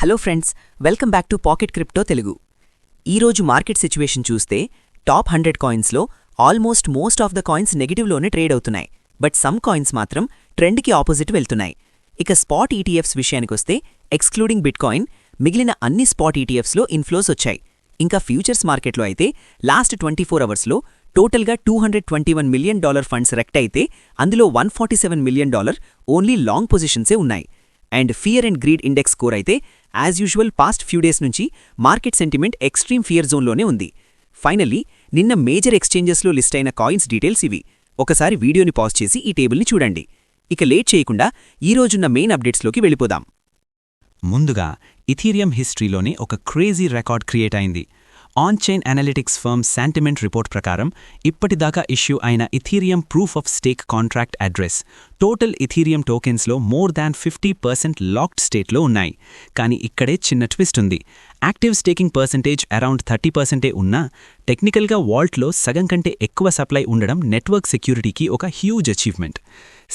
Hello friends welcome back to pocket crypto Telugu. ఈరోజు market situation చూస్తే top hundred కాయిన్స్లో almost most of the coins నెగిటివ్లోనే trade అవుతున్నాయి. But some coins మాత్రం ట్రెండ్కి opposite వెళ్తున్నాయి. ఇక spot ETFs విషయానికొస్తే ఎక్స్క్లూడింగ్ బిట్కాయిన్ మిగిలిన అన్ని స్పాట్ ఈటీఎఫ్స్లో ఇన్ఫ్లోస్ వచ్చాయి. ఇంకా ఫ్యూచర్స్ మార్కెట్లో అయితే లాస్ట్ ట్వంటీ ఫోర్ అవర్స్లో టోటల్గా two hundred twenty one million dollar funds rekt అయితే అందులో one forty seven million dollar only long పొజిషన్సే ఉన్నాయి. And fear and greed index score అయితే as usual past few days నుంచి మార్కెట్ సెంటిమెంట్ ఎక్స్ట్రీమ్ ఫియర్ జోన్లోనే ఉంది. Finally నిన్న major ఎక్స్చేంజెస్లో list అయిన కాయిన్స్ డీటెయిల్స్ ఇవి. ఒకసారి వీడియోని పాజ్ చేసి ఈ టేబుల్ని చూడండి. ఇక లేట్ చేయకుండా ఈ రోజున్న మెయిన్ అప్డేట్స్లోకి వెళ్ళిపోదాం. ముందుగా ఇథీరియం హిస్టరీలోనే ఒక క్రేజీ రికార్డ్ క్రియేట్ అయింది. On chain analytics firm Santiment report ప్రకారం ఇప్పటిదాకా ఇష్యూ అయిన Ethereum proof of stake contract address total Ethereum టోకెన్స్లో more than fifty percent locked స్టేట్లో ఉన్నాయి. కానీ ఇక్కడే చిన్న ట్విస్ట్ ఉంది. Active staking percentage around thirty పర్సెంటే ఉన్నా టెక్నికల్గా వాల్ట్లో సగం కంటే ఎక్కువ సప్లై ఉండడం నెట్వర్క్ సెక్యూరిటీకి ఒక హ్యూజ్ అచీవ్మెంట్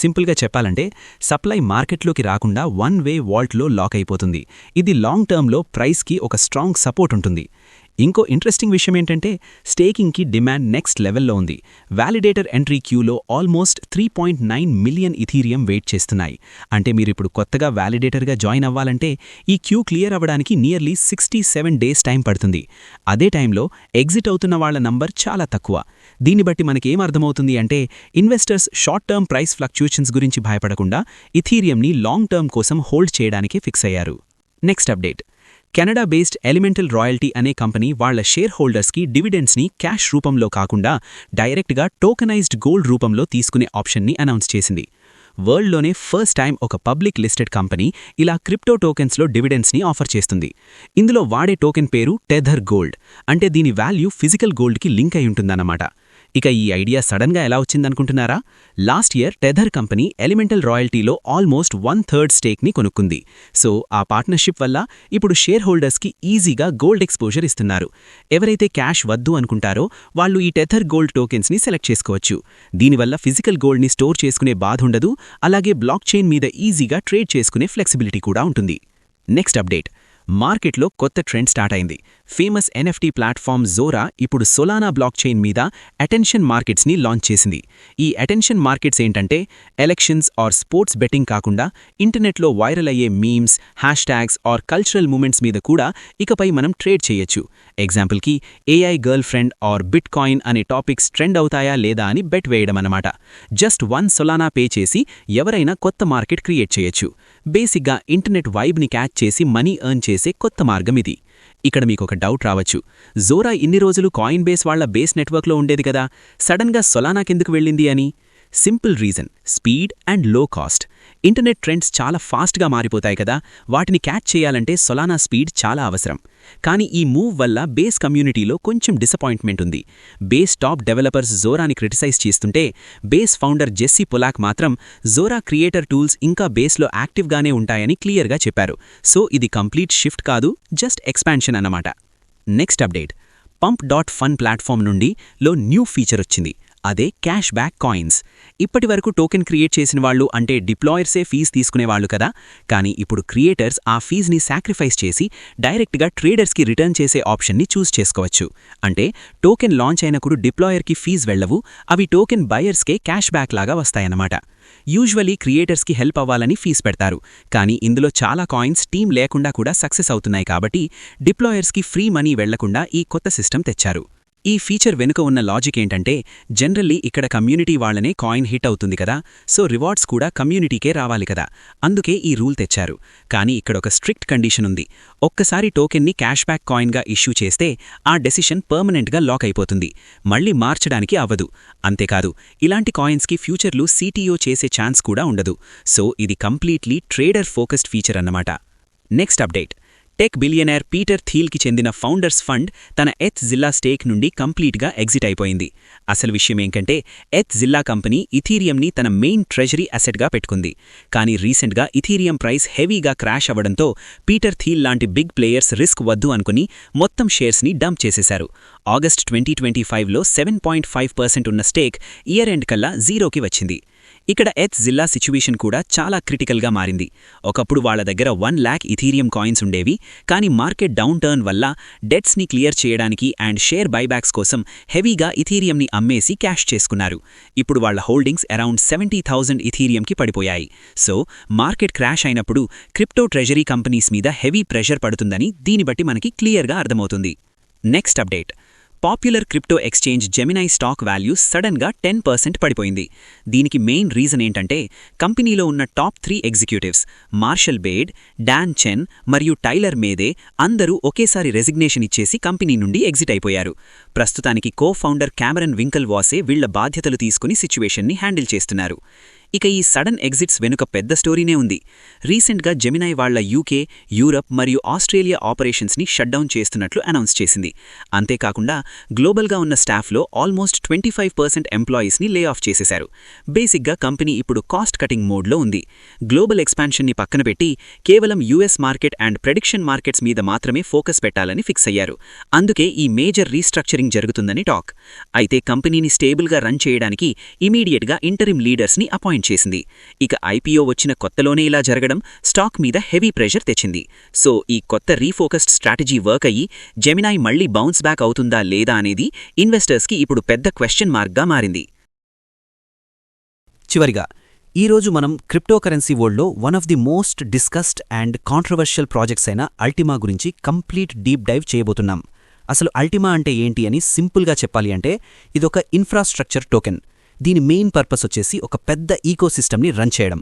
సింపుల్గా చెప్పాలంటే సప్లై మార్కెట్లోకి రాకుండా వన్ వే వాల్ట్లో లాక్ అయిపోతుంది. ఇది లాంగ్ టర్మ్లో ప్రైస్కి ఒక స్ట్రాంగ్ సపోర్ట్ ఉంటుంది. ఇంకో ఇంట్రెస్టింగ్ విషయం ఏంటంటే స్టేకింగ్కి డిమాండ్ నెక్స్ట్ లెవెల్లో ఉంది. వ్యాలిడేటర్ ఎంట్రీ క్యూలో almost three point nine million Ethereum wait చేస్తున్నాయి. అంటే మీరిప్పుడు కొత్తగా వ్యాలిడేటర్గా జాయిన్ అవ్వాలంటే ఈ క్యూ క్లియర్ అవ్వడానికి nearly sixty seven days time పడుతుంది. అదే టైంలో ఎగ్జిట్ అవుతున్న వాళ్ళ నంబర్ చాలా తక్కువ. దీన్ని బట్టి మనకేం అర్థమవుతుంది అంటే investors short term price fluctuations గురించి భయపడకుండా ఇథీరియంని లాంగ్ టర్మ్ కోసం హోల్డ్ చేయడానికే ఫిక్స్ అయ్యారు. Next update Canada based Elemental Royalty అనే కంపెనీ వాళ్ళ షేర్ హోల్డర్స్కి డివిడెండ్స్ని క్యాష్ రూపంలో కాకుండా డైరెక్ట్గా టోకనైజ్డ్ గోల్డ్ రూపంలో తీసుకునే ఆప్షన్ని అనౌన్స్ చేసింది. వరల్డ్లోనే ఫస్ట్ టైం ఒక పబ్లిక్ లిస్టెడ్ కంపెనీ ఇలా క్రిప్టో టోకెన్స్లో డివిడెండ్స్ని ఆఫర్ చేస్తుంది. ఇందులో వాడే టోకెన్ పేరు టెథర్ గోల్డ్. అంటే దీని వాల్యూ ఫిజికల్ గోల్డ్కి లింక్ అయి ఉంటుందన్నమాట. ఇక ఈ ఐడియా సడన్గా ఎలా వచ్చిందనుకుంటున్నారా? Last year Tether company Elemental రాయల్టీలో almost one third స్టేక్ని కొనుక్కుంది. సో ఆ పార్ట్నర్షిప్ వల్ల ఇప్పుడు షేర్ హోల్డర్స్కి ఈజీగా గోల్డ్ ఎక్స్పోజర్ ఇస్తున్నారు. ఎవరైతే క్యాష్ వద్దు అనుకుంటారో వాళ్ళు ఈ టెథర్ గోల్డ్ టోకెన్స్ని సెలెక్ట్ చేసుకోవచ్చు. దీనివల్ల ఫిజికల్ గోల్డ్ని స్టోర్ చేసుకునే బాధ ఉండదు అలాగే బ్లాక్ చైన్ మీద ఈజీగా ట్రేడ్ చేసుకునే ఫ్లెక్సిబిలిటీ కూడా ఉంటుంది. Next update. మార్కెట్లో కొత్త ట్రెండ్ స్టార్ట్ అయింది. ఫేమస్ ఎన్ఎఫ్టీ ప్లాట్ఫామ్ జోరా ఇప్పుడు సొలానా బ్లాక్ చైన్ మీద అటెన్షన్ మార్కెట్స్ని లాంచ్ చేసింది. ఈ అటెన్షన్ మార్కెట్స్ ఏంటంటే ఎలక్షన్స్ ఆర్ స్పోర్ట్స్ బెట్టింగ్ కాకుండా ఇంటర్నెట్లో వైరల్ అయ్యే memes hashtags or cultural moments మీద కూడా ఇకపై మనం ట్రేడ్ చేయొచ్చు. ఎగ్జాంపుల్కి AI girlfriend or bitcoin అనే టాపిక్స్ ట్రెండ్ అవుతాయా లేదా అని బెట్ వేయడం అన్నమాట. జస్ట్ వన్ సొలానా పే చేసి ఎవరైనా కొత్త మార్కెట్ క్రియేట్ చేయొచ్చు. బేసిక్గా ఇంటర్నెట్ వైబ్ని క్యాచ్ చేసి మనీ ఎర్న్ చేసే కొత్త మార్గం ఇది. ఇక్కడ మీకొక డౌట్ రావచ్చు. జోరా ఇన్ని రోజులు కాయిన్ బేస్ వాళ్ళ బేస్ నెట్వర్క్లో ఉండేది కదా? సడన్గా సొలానాకెందుకు వెళ్ళింది అని? సింపుల్ రీజన్ స్పీడ్ అండ్లో కాస్ట్. ఇంటర్నెట్ ట్రెండ్స్ చాలా ఫాస్ట్గా మారిపోతాయి కదా వాటిని క్యాచ్ చేయాలంటే సొలానా స్పీడ్ చాలా అవసరం. కానీ ఈ మూవ్ వల్ల బేస్ కమ్యూనిటీలో కొంచెం డిసప్పాయింట్మెంట్ ఉంది. బేస్ టాప్ డెవలపర్స్ జోరాని క్రిటిసైజ్ చేస్తుంటే బేస్ ఫౌండర్ జెస్సీ పొలాక్ మాత్రం జోరా క్రియేటర్ టూల్స్ ఇంకా బేస్లో యాక్టివ్గానే ఉంటాయని క్లియర్గా చెప్పారు. సో ఇది కంప్లీట్ షిఫ్ట్ కాదు జస్ట్ ఎక్స్పాన్షన్ అన్నమాట. Next update. Pump dot fun platform నుండి లో న్యూ ఫీచర్ వచ్చింది. అదే క్యాష్ బ్యాక్ కాయిన్స్. ఇప్పటి వరకు టోకెన్ క్రియేట్ చేసిన వాళ్ళు అంటే డిప్లాయర్సే ఫీజ్ తీసుకునేవాళ్ళు కదా. కానీ ఇప్పుడు క్రియేటర్స్ ఆ ఫీజ్ని సాక్రిఫైస్ చేసి డైరెక్ట్గా ట్రేడర్స్కి రిటర్న్ చేసే ఆప్షన్ని చూస్ చేసుకోవచ్చు. అంటే టోకెన్ లాంచ్ అయినప్పుడు డిప్లాయర్కి ఫీజ్ వెళ్ళవు అవి టోకెన్ బయర్స్కే క్యాష్ బ్యాక్ లాగా వస్తాయన్నమాట. యూజువలీ క్రియేటర్స్కి హెల్ప్ అవ్వాలని ఫీజ్ పెడతారు. కానీ ఇందులో చాలా కాయిన్స్ టీం లేకుండా కూడా సక్సెస్ అవుతున్నాయి కాబట్టి డిప్లాయర్స్కి ఫ్రీ మనీ వెళ్ళకుండా ఈ కొత్త సిస్టమ్ తెచ్చారు. ఈ ఫీచర్ వెనుక ఉన్న లాజిక్ ఏంటంటే జనరల్లీ ఇక్కడ కమ్యూనిటీ వాళ్ళనే కాయిన్ హిట్ అవుతుంది కదా సో రివార్డ్స్ కూడా కమ్యూనిటీకే రావాలి కదా అందుకే ఈ రూల్ తెచ్చారు. కానీ ఇక్కడ ఒక స్ట్రిక్ట్ కండిషన్ ఉంది. ఒక్కసారి టోకెన్ని క్యాష్బ్యాక్ కాయిన్గా ఇష్యూ చేస్తే ఆ డెసిషన్ పర్మనెంట్గా లాక్ అయిపోతుంది. మళ్ళీ మార్చడానికి అవ్వదు. అంతేకాదు ఇలాంటి కాయిన్స్కి ఫ్యూచర్లు సీటీఓ చేసే ఛాన్స్ కూడా ఉండదు. సో ఇది కంప్లీట్లీ ట్రేడర్ ఫోకస్డ్ ఫీచర్ అన్నమాట. Next update. Tech billionaire Peter థీల్కి చెందిన ఫౌండర్స్ ఫండ్ తన ఎత్ జిల్లా స్టేక్ నుండి కంప్లీట్గా ఎగ్జిట్ అయిపోయింది. అసలు విషయం ఏంటంటే ఎత్ జిల్లా కంపెనీ ఇథీరియంని తన మెయిన్ ట్రెజరీ అసెట్గా పెట్టుకుంది. కానీ రీసెంట్గా ఇథీరియం ప్రైస్ హెవీగా క్రాష్ అవ్వడంతో పీటర్ థీల్ లాంటి బిగ్ ప్లేయర్స్ రిస్క్ వద్దు అనుకుని మొత్తం షేర్స్ని డంప్ చేసేశారు. ఆగస్ట్ ట్వంటీ ట్వంటీ ఫైవ్లో సెవెన్ పాయింట్ ఫైవ్ పర్సెంట్ ఉన్న స్టేక్ ఇయర్ ఎండ్ కల్లా జీరోకి వచ్చింది. ఇక్కడ ఎత్ జిల్లా సిచ్యువేషన్ కూడా చాలా క్రిటికల్గా మారింది. ఒకప్పుడు వాళ్ళ దగ్గర వన్ ల్యాక్ ఇథీరియం కాయిన్స్ ఉండేవి కానీ మార్కెట్ డౌన్ టర్న్ వల్ల డెట్స్ని క్లియర్ చేయడానికి అండ్ షేర్ బైబ్యాక్స్ కోసం హెవీగా ఇథీరియంని అమ్మేసి క్యాష్ చేసుకున్నారు. ఇప్పుడు వాళ్ళ హోల్డింగ్స్ అరౌండ్ సెవెంటీ థౌజండ్ ఇథీరియంకి పడిపోయాయి. సో మార్కెట్ క్రాష్ అయినప్పుడు క్రిప్టో ట్రెజరీ కంపెనీస్ మీద హెవీ ప్రెషర్ పడుతుందని దీన్ని బట్టి మనకి క్లియర్గా అర్థమవుతుంది. Next update. Popular crypto exchange Gemini stock value సడన్గా టెన్ పర్సెంట్ పడిపోయింది. దీనికి మెయిన్ రీజన్ ఏంటంటే కంపెనీలో ఉన్న top three executives Marshall Beard Dan Chen మరియు టైలర్ మేదే అందరూ ఒకేసారి రెసిగ్నేషన్ ఇచ్చేసి కంపెనీ నుండి ఎగ్జిట్ అయిపోయారు. ప్రస్తుతానికి కో ఫౌండర్ క్యామరన్ వింకల్ వాసే వీళ్ళ బాధ్యతలు తీసుకుని సిచ్యువేషన్ని హ్యాండిల్ చేస్తున్నారు. ఇక ఈ సడన్ ఎగ్జిట్స్ వెనుక పెద్ద స్టోరీనే ఉంది. రీసెంట్గా జెమినై వాళ్ళ యూకే యూరప్ మరియు ఆస్ట్రేలియా ఆపరేషన్స్ని షట్డౌన్ చేస్తున్నట్లు అనౌన్స్ చేసింది. అంతేకాకుండా గ్లోబల్గా ఉన్న స్టాఫ్లో ఆల్మోస్ట్ ట్వంటీ ఫైవ్ పర్సెంట్ ఎంప్లాయీస్ని లే ఆఫ్ చేసేశారు. బేసిక్గా కంపెనీ ఇప్పుడు కాస్ట్ కటింగ్ మోడ్లో ఉంది. గ్లోబల్ ఎక్స్పాన్షన్ని పక్కన పెట్టి కేవలం US market and prediction markets మీద మాత్రమే ఫోకస్ పెట్టాలని ఫిక్స్ అయ్యారు. అందుకే ఈ మేజర్ రీస్ట్రక్చరింగ్ జరుగుతుందని టాక్. అయితే కంపెనీని స్టేబుల్గా రన్ చేయడానికి ఇమీడియట్గా ఇంటరిమ్ లీడర్స్ని అపాయింట్ చేసింది. ఇక ఐపీఓ వచ్చిన కొత్తలోనే ఇలా జరగడం స్టాక్ మీద హెవీ ప్రెషర్ తెచ్చింది. సో ఈ కొత్త రీఫోకస్డ్ స్ట్రాటజీ వర్క్ అయ్యి జెమినాయ్ మళ్ళీ బౌన్స్ బ్యాక్ అవుతుందా లేదా అనేది ఇన్వెస్టర్స్కి ఇప్పుడు పెద్ద క్వశ్చన్ మార్క్గా మారింది. చివరిగా ఈరోజు మనం క్రిప్టోకరెన్సీ వరల్డ్లో one of the most discussed and controversial projects అయిన అల్టిమా గురించి కంప్లీట్ డీప్ డైవ్ చేయబోతున్నాం. అసలు అల్టిమా అంటే ఏంటి అని సింపుల్గా చెప్పాలి అంటే ఇదొక ఇన్ఫ్రాస్ట్రక్చర్ టోకెన్. దీని మెయిన్ పర్పస్ వచ్చేసి ఒక పెద్ద ఈకోసిస్టమ్ని రన్ చేయడం.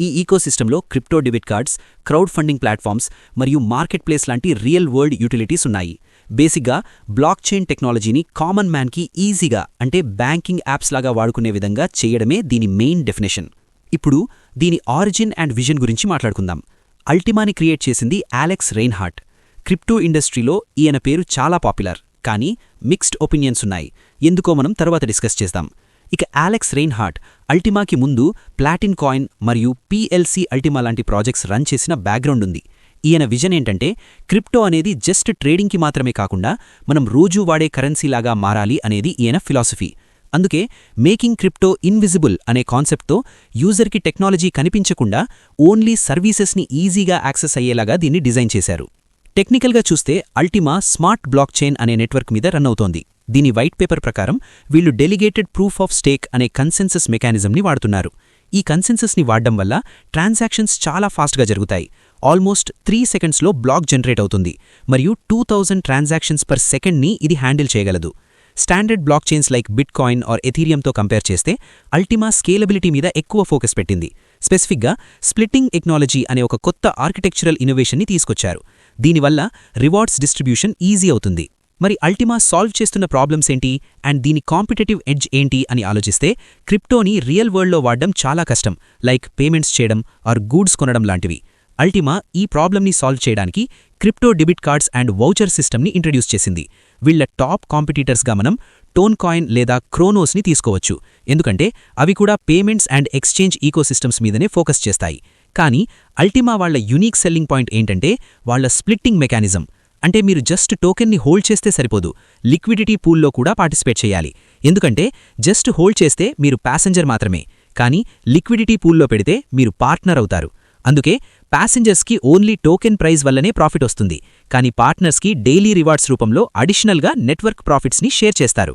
ఈ ఈకోసిస్టంలో crypto debit cards crowd funding platforms మరియు మార్కెట్ ప్లేస్ లాంటి రియల్ వరల్డ్ యూటిలిటీస్ ఉన్నాయి. బేసిక్గా బ్లాక్ చైన్ టెక్నాలజీని కామన్ మ్యాన్కి ఈజీగా అంటే బ్యాంకింగ్ యాప్స్ లాగా వాడుకునే విధంగా చేయడమే దీని మెయిన్ డెఫినేషన్ ఇప్పుడు దీని ఆరిజిన్ అండ్ విజన్ గురించి మాట్లాడుకుందాం. అల్టిమాని క్రియేట్ చేసింది అలెక్స్ రెయిన్హార్ట్ క్రిప్టో ఇండస్ట్రీలో ఈయన పేరు చాలా పాపులర్ కానీ మిక్స్డ్ ఒపీనియన్స్ ఉన్నాయి. ఎందుకో మనం తర్వాత డిస్కస్ చేద్దాం. ఇక ఆలెక్స్ రెయిన్హార్ట్ అల్టిమాకి ముందు ప్లాటిన్ కాయిన్ మరియు పీఎల్సీ అల్టిమా లాంటి ప్రాజెక్ట్స్ రన్ చేసిన బ్యాక్గ్రౌండ్ ఉంది. ఈయన విజన్ ఏంటంటే క్రిప్టో అనేది జస్ట్ ట్రేడింగ్కి మాత్రమే కాకుండా మనం రోజూ వాడే కరెన్సీలాగా మారాలి అనేది ఈయన ఫిలాసఫీ అందుకే మేకింగ్ క్రిప్టో ఇన్విజిబుల్ అనే కాన్సెప్ట్తో యూజర్కి టెక్నాలజీ కనిపించకుండా ఓన్లీ సర్వీసెస్ని ఈజీగా యాక్సెస్ అయ్యేలాగా దీన్ని డిజైన్ చేశారు. టెక్నికల్గా చూస్తే అల్టిమా స్మార్ట్ బ్లాక్ చైన్ అనే నెట్వర్క్ మీద రన్ అవుతోంది. దీని వైట్ పేపర్ ప్రకారం వీళ్ళు డెలిగేటెడ్ ప్రూఫ్ ఆఫ్ స్టేక్ అనే కన్సెన్సస్ మెకానిజంని వాడుతున్నారు. ఈ కన్సెన్సస్ని వాడడం వల్ల ట్రాన్సాక్షన్స్ చాలా ఫాస్ట్గా జరుగుతాయి. ఆల్మోస్ట్ త్రీ సెకండ్స్లో బ్లాక్ జనరేట్ అవుతుంది. మరియు టూ థౌజండ్ ట్రాన్సాక్షన్స్ పర్ సెకండ్ని ఇది హ్యాండిల్ చేయగలదు. Standard blockchains like bitcoin or ఎథీరియంతో compare చేస్తే అల్టిమా స్కేలబిలిటీ మీద ఎక్కువ ఫోకస్ పెట్టింది. స్పెసిఫిక్గా స్ప్లిట్టింగ్ టెక్నాలజీ అనే ఒక కొత్త ఆర్కిటెక్చరల్ ఇన్నోవేషన్ని తీసుకొచ్చారు. దీనివల్ల రివార్డ్స్ డిస్ట్రిబ్యూషన్ ఈజీ అవుతుంది. మరి అల్టిమా సాల్వ్ చేస్తున్న ప్రాబ్లమ్స్ ఏంటి? అండ్ దీని కాంపిటేటివ్ ఎడ్జ్ ఏంటి? అని ఆలోచిస్తే క్రిప్టోని రియల్ వరల్డ్లో వాడడం చాలా కష్టం. లైక్ పేమెంట్స్ చేయడం ఆర్ గూడ్స్ కొనడం లాంటివి. అల్టిమా ఈ ప్రాబ్లమ్ని సాల్వ్ చేయడానికి crypto debit cards and voucher సిస్టమ్ని ఇంట్రడ్యూస్ చేసింది. వీళ్ళ టాప్ కాంపిటీటర్స్గా మనం టోన్ కాయిన్ లేదా క్రోనోస్ని తీసుకోవచ్చు. ఎందుకంటే అవి కూడా పేమెంట్స్ అండ్ ఎక్స్చేంజ్ ఈకోసిస్టమ్స్ మీదనే ఫోకస్ చేస్తాయి. కానీ అల్టిమా వాళ్ళ యునీక్ సెల్లింగ్ పాయింట్ ఏంటంటే వాళ్ళ స్ప్లిట్టింగ్ మెకానిజం. అంటే మీరు జస్ట్ టోకెన్ని హోల్డ్ చేస్తే సరిపోదు. లిక్విడిటీ పూల్లో కూడా పార్టిసిపేట్ చేయాలి. ఎందుకంటే జస్ట్ హోల్డ్ చేస్తే మీరు ప్యాసింజర్ మాత్రమే. కానీ లిక్విడిటీ పూల్లో పెడితే మీరు పార్ట్నర్ అవుతారు. అందుకే ప్యాసింజర్స్కి ఓన్లీ టోకెన్ ప్రైజ్ వల్లనే ప్రాఫిట్ వస్తుంది. కానీ పార్ట్నర్స్కి డైలీ రివార్డ్స్ రూపంలో అడిషనల్గా నెట్వర్క్ ప్రాఫిట్స్ని షేర్ చేస్తారు.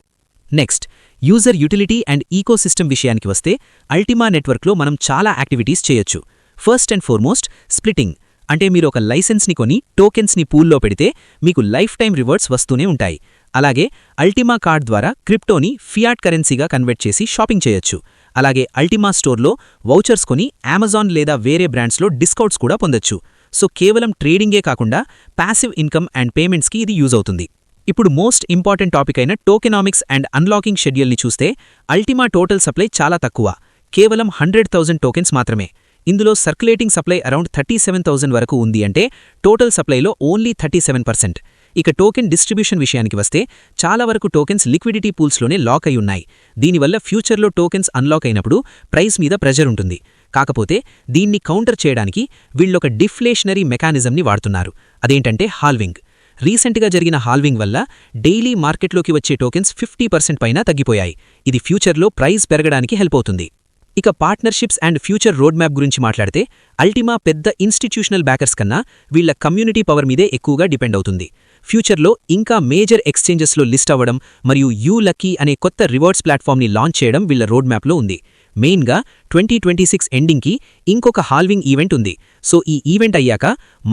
Next user utility and ecosystem విషయానికి వస్తే అల్టిమా నెట్వర్క్లో మనం చాలా యాక్టివిటీస్ చేయొచ్చు. ఫస్ట్ అండ్ ఫార్మోస్ట్ స్ప్లిటింగ్ అంటే మీరు ఒక లైసెన్స్ని కొని టోకెన్స్ని పూల్లో పెడితే మీకు లైఫ్ టైం రివర్డ్స్ వస్తూనే ఉంటాయి. అలాగే అల్టిమా కార్డ్ ద్వారా క్రిప్టోని ఫియాట్ కరెన్సీగా కన్వర్ట్ చేసి షాపింగ్ చేయొచ్చు. అలాగే అల్టిమా స్టోర్లో వౌచర్స్ కొని అమెజాన్ లేదా వేరే బ్రాండ్స్లో డిస్కౌంట్స్ కూడా పొందొచ్చు. సో కేవలం ట్రేడింగే కాకుండా ప్యాసివ్ ఇన్కమ్ అండ్ పేమెంట్స్కి ఇది యూజ్ అవుతుంది. ఇప్పుడు మోస్ట్ ఇంపార్టెంట్ టాపిక్ అయిన టోకెనామిక్స్ అండ్ అన్లాకింగ్ షెడ్యూల్ని చూస్తే అల్టిమా టోటల్ సప్లై చాలా తక్కువ. కేవలం హండ్రెడ్ థౌజండ్ టోకెన్స్ మాత్రమే. ఇందులో circulating supply around thirty seven వరకు ఉంది అంటే టోటల్ సప్లైలో ఓన్లీ థర్టీ సెవెన్ పర్సెంట్. ఇక టోకెన్ డిస్ట్రిబ్యూషన్ విషయానికి వస్తే చాలా వరకు టోకెన్స్ లిక్విడిటీ పూల్స్లోనే లాక్ అయి ఉన్నాయి. దీనివల్ల ఫ్యూచర్లో టోకెన్స్ అన్లాక్ అయినప్పుడు ప్రైస్ మీద ప్రెజర్ ఉంటుంది. కాకపోతే దీన్ని కౌంటర్ చేయడానికి వీళ్ళొక డిఫ్లేషనరీ మెకానిజంని వాడుతున్నారు. అదేంటంటే హాల్వింగ్. రీసెంట్గా జరిగిన హాల్వింగ్ వల్ల డైలీ మార్కెట్లోకి వచ్చే టోకెన్స్ ఫిఫ్టీ పర్సెంట్ పైన తగ్గిపోయాయి. ఇది ఫ్యూచర్లో ప్రైస్ పెరగడానికి హెల్ప్ అవుతుంది. ఇక partnerships and future road map గురించి మాట్లాడితే అల్టిమా పెద్ద ఇన్స్టిట్యూషనల్ బ్యాకర్స్ కన్నా వీళ్ళ కమ్యూనిటీ పవర్ మీదే ఎక్కువగా డిపెండ్ అవుతుంది. ఫ్యూచర్లో ఇంకా మేజర్ ఎక్స్చేంజెస్లో లిస్ట్ అవ్వడం మరియు యూ లక్కీ అనే కొత్త రివార్డ్స్ ప్లాట్ఫామ్ని లాంచ్ చేయడం వీళ్ళ రోడ్ మ్యాప్లో ఉంది. మెయిన్గా ట్వంటీ ట్వంటీ సిక్స్ ఎండింగ్కి ఇంకొక హాల్వింగ్ ఈవెంట్ ఉంది. సో ఈ ఈవెంట్ అయ్యాక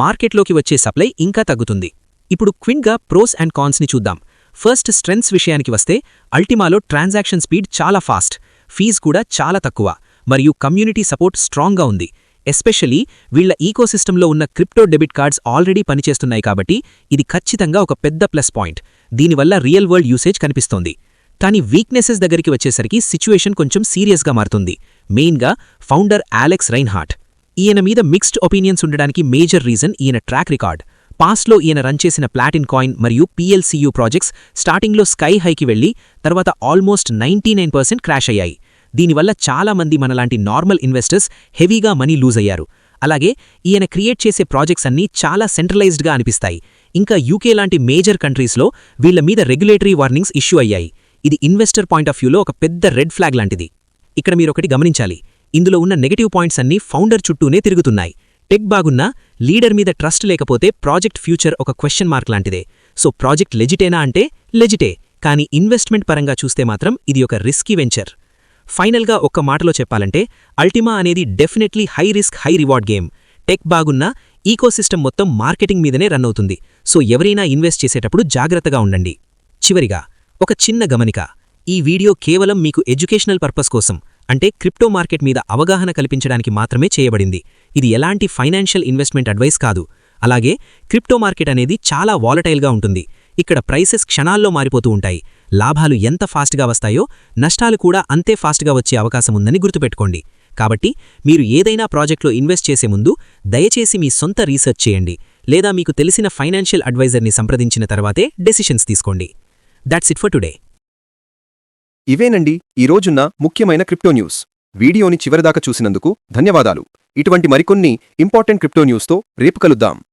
మార్కెట్లోకి వచ్చే సప్లై ఇంకా తగ్గుతుంది. ఇప్పుడు క్విన్గా ప్రోస్ అండ్ కాన్స్ని చూద్దాం. ఫస్ట్ స్ట్రెంగ్స్ విషయానికి వస్తే అల్టిమాలో ట్రాన్సాక్షన్ స్పీడ్ చాలా ఫాస్ట్. ఫీజ్ కూడా చాలా తక్కువ. మరియు కమ్యూనిటీ సపోర్ట్ స్ట్రాంగ్గా ఉంది. ఎస్పెషలీ వీళ్ళ ఈకోసిస్టంలో ఉన్న క్రిప్టో డెబిట్ కార్డ్స్ ఆల్రెడీ పనిచేస్తున్నాయి కాబట్టి ఇది ఖచ్చితంగా ఒక పెద్ద ప్లస్ పాయింట్. దీనివల్ల రియల్ వరల్డ్ యూసేజ్ కనిపిస్తోంది. కానీ వీక్నెసెస్ దగ్గరికి వచ్చేసరికి సిచ్యువేషన్ కొంచెం సీరియస్గా మారుతుంది. మెయిన్గా ఫౌండర్ ఆలెక్స్ రైన్హార్ట్. ఈయన మీద మిక్స్డ్ ఒపీనియన్స్ ఉండడానికి మేజర్ రీజన్ ఈయన ట్రాక్ రికార్డ్. పాస్ట్లో ఈయన రన్ చేసిన ప్లాటిన్ కాయిన్ మరియు పిఎల్సీయూ ప్రాజెక్ట్స్ స్టార్టింగ్లో స్కై హైకి వెళ్ళి తర్వాత ఆల్మోస్ట్ నైంటీ క్రాష్ అయ్యాయి. దీనివల్ల చాలా మంది మనలాంటి నార్మల్ ఇన్వెస్టర్స్ హెవీగా మనీ లూజ్ అయ్యారు. అలాగే ఈయన క్రియేట్ చేసే ప్రాజెక్ట్స్ అన్నీ చాలా సెంట్రలైజ్డ్గా అనిపిస్తాయి. ఇంకా యూకే లాంటి మేజర్ కంట్రీస్లో వీళ్ళ మీద రెగ్యులేటరీ వార్నింగ్స్ ఇష్యూ అయ్యాయి. ఇది ఇన్వెస్టర్ పాయింట్ ఆఫ్ వ్యూలో ఒక పెద్ద రెడ్ ఫ్లాగ్ లాంటిది. ఇక్కడ మీరొకటి గమనించాలి. ఇందులో ఉన్న నెగటివ్ పాయింట్స్ అన్నీ ఫౌండర్ చుట్టూనే తిరుగుతున్నాయి. టెక్ బాగున్నా లీడర్ మీద ట్రస్ట్ లేకపోతే ప్రాజెక్ట్ ఫ్యూచర్ ఒక క్వశ్చన్ మార్క్ లాంటిదే. సో ప్రాజెక్ట్ లెజిటేనా అంటే లెజిటే. కానీ ఇన్వెస్ట్మెంట్ పరంగా చూస్తే మాత్రం ఇది ఒక రిస్కీ వెంచర్. ఫైనల్గా ఒక్క మాటలో చెప్పాలంటే అల్టిమా అనేది definitely high risk high reward game. Tech బాగున్నా ఈకోసిస్టమ్ మొత్తం మార్కెటింగ్ మీదనే రన్ అవుతుంది. సో ఎవరైనా ఇన్వెస్ట్ చేసేటప్పుడు జాగ్రత్తగా ఉండండి. చివరిగా ఒక చిన్న గమనిక. ఈ వీడియో కేవలం మీకు ఎడ్యుకేషనల్ పర్పస్ కోసం అంటే క్రిప్టో మార్కెట్ మీద అవగాహన కల్పించడానికి మాత్రమే చేయబడింది. ఇది ఎలాంటి ఫైనాన్షియల్ ఇన్వెస్ట్మెంట్ అడ్వైస్ కాదు. అలాగే క్రిప్టో మార్కెట్ అనేది చాలా వాలటైల్గా ఉంటుంది. ఇక్కడ ప్రైసెస్ క్షణాల్లో మారిపోతూ ఉంటాయి. లాభాలు ఎంత ఫాస్ట్గా వస్తాయో నష్టాలు కూడా అంతే ఫాస్ట్గా వచ్చే అవకాశం ఉందని గుర్తుపెట్టుకోండి. కాబట్టి మీరు ఏదైనా ప్రాజెక్ట్లో ఇన్వెస్ట్ చేసే ముందు దయచేసి మీ సొంత రీసెర్చ్ చేయండి. లేదా మీకు తెలిసిన ఫైనాన్షియల్ అడ్వైజర్ని సంప్రదించిన తర్వాతే డెసిషన్స్ తీసుకోండి. దాట్స్ ఇట్ ఫర్ టుడే ఇవేనండి ఈ ముఖ్యమైన క్రిప్టో న్యూస్. వీడియోని చివరిదాకా చూసినందుకు ధన్యవాదాలు. ఇటువంటి మరికొన్ని ఇంపార్టెంట్ క్రిప్టో న్యూస్తో రేపు కలుద్దాం.